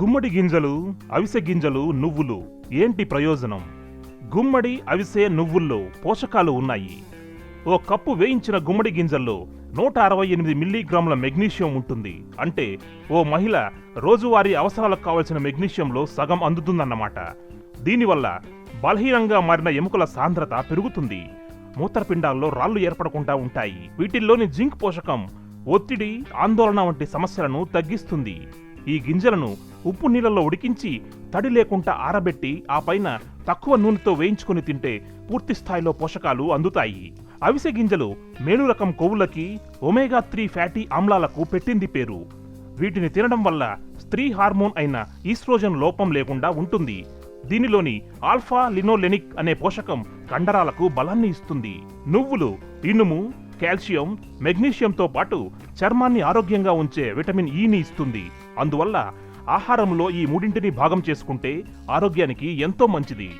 గుమ్మడి గింజలు అవిసె గింజలు నువ్వులు. ఏంటి ప్రయోజనం? గుమ్మడి అవిసె నువ్వుల్లో పోషకాలు ఉన్నాయి. ఓ కప్పు వేయించిన గుమ్మడి గింజల్లో నూట అరవై ఎనిమిది మిల్లీగ్రాముల మెగ్నీషియం ఉంటుంది. అంటే ఓ మహిళ రోజువారీ అవసరాలకు కావలసిన మెగ్నీషియంలో సగం అందుతుందన్నమాట. దీనివల్ల బలహీనంగా మారిన ఎముకల సాంద్రత పెరుగుతుంది. మూత్రపిండాల్లో రాళ్ళు ఏర్పడకుండా ఉంటాయి. వీటిల్లోని జింక్ పోషకం ఒత్తిడి ఆందోళన వంటి సమస్యలను తగ్గిస్తుంది. ఈ గింజలను ఉప్పు నీళ్ళలో ఉడికించి తడి లేకుండా ఆరబెట్టి ఆ పైన తక్కువ నూనెతో వేయించుకుని తింటే పూర్తి స్థాయిలో పోషకాలు అందుతాయి. అవిసె గింజలు మేలు రకం కొవ్వులకి ఒమేగా త్రీ ఫ్యాటీ ఆమ్లాలకు పెట్టింది పేరు. వీటిని తినడం వల్ల స్త్రీ హార్మోన్ అయిన ఈస్ట్రోజన్ లోపం లేకుండా ఉంటుంది. దీనిలోని ఆల్ఫా లినోలెనిక్ అనే పోషకం కండరాలకు బలాన్ని ఇస్తుంది. నువ్వులు ఇనుము కాల్షియం మెగ్నీషియంతో పాటు చర్మాన్ని ఆరోగ్యంగా ఉంచే విటమిన్ e ఈని ఇస్తుంది. అందువల్ల ఆహారంలో ఈ మూడింటిని భాగం చేసుకుంటే ఆరోగ్యానికి ఎంతో మంచిది.